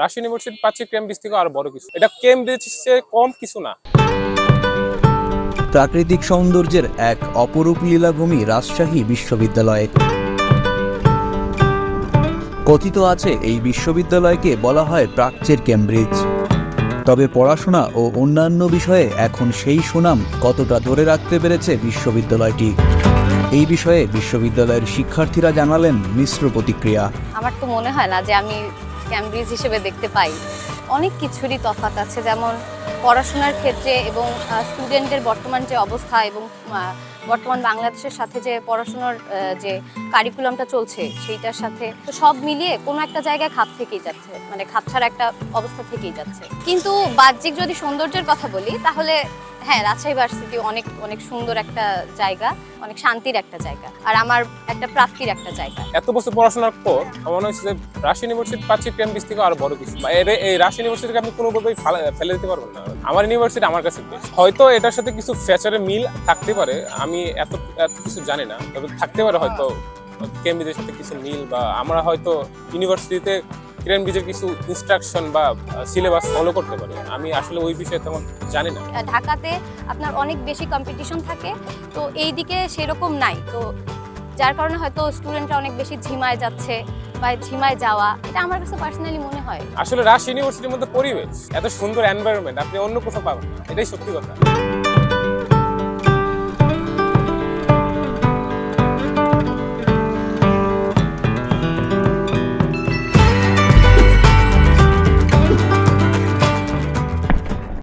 রাশি ইউনিভার্সিটি পাচ্ছে কেমব্রিজ থেকে আরও বড় কিছু। এটা কেমব্রিজ চেয়ে কম কিছু না। প্রাকৃতিক সৌন্দর্যের এক অপরূপ লীলাভূমি রাজশাহী বিশ্ববিদ্যালয়ে। কথিত আছে এই বিশ্ববিদ্যালয়কে বলা হয় প্রাচ্যের কেমব্রিজ। তবে পড়াশোনা ও অন্যান্য বিষয়ে এখন সেই সুনাম কতটা ধরে রাখতে পেরেছে বিশ্ববিদ্যালয়টি? এই বিষয়ে বিশ্ববিদ্যালয়ের শিক্ষার্থীরা জানালেন মিশ্র প্রতিক্রিয়া। আমার তো মনে হয় না যে আমি ক্যামব্রিজ হিসেবে দেখতে পাই। অনেক কিছুরই তফাৎ আছে, যেমন পড়াশোনার ক্ষেত্রে এবং স্টুডেন্টদের বর্তমান যে অবস্থা এবং বর্তমান বাংলাদেশের সাথে যে পড়াশোনার যে কারিকুলামটা চলছে, সেইটার সাথে তো সব মিলিয়ে কোনো একটা জায়গায় খাপ থেকেই যাচ্ছে মানে খাপ ছাড়া একটা অবস্থা থেকেই যাচ্ছে। কিন্তু বাহ্যিক যদি সৌন্দর্যের কথা বলি, তাহলে হ্যাঁ রাজশাহী ভার্সিটি অনেক অনেক সুন্দর একটা জায়গা অনেক শান্তির একটা জায়গা। আর আমার একটা প্রাপ্তির একটা জায়গা। এত বছর পড়াশোনার পর আমার মনে হচ্ছে যে রাশি ইউনিভার্সিটি পাচ্ছে কেমব্রিজ থেকে আরও বড় কিছু। বা এর- এই রাশি ইউনিভার্সিটিকে আপনি কোনোভাবেই ফেলে দিতে পারবেন না। আমার ইউনিভার্সিটি আমার কাছে। হয়তো এটার সাথে কিছু ফ্যাচারের মিল থাকতে পারে আমি এত এত কিছু জানি না। তবে থাকতে পারে হয়তো কেমব্রিজের সাথে কিছু মিল বা আমরা হয়তো ইউনিভার্সিটিতে কেমব্রিজের কিছু ইনস্ট্রাকশন বা সিলেবাস ফলো করতে পারি। আমি আসলে ওই বিষয়ে তেমন জানি না। ঢাকাতে আপনার অনেক বেশি কম্পিটিশন থাকে তো এই দিকে সেরকম নাই। তো যার কারণে হয়তো স্টুডেন্টরা অনেক বেশি ঝিমায় যাচ্ছে বা ঝিমায় যাওয়া এটা আমার কাছে পার্সোনালি মনে হয়। আসলে রাশ ইউনিভার্সিটির মধ্যে পরিবেশ এত সুন্দর এনভায়রনমেন্ট আপনি অন্য কোথাও পাবেন না। এটাই সত্যি কথা।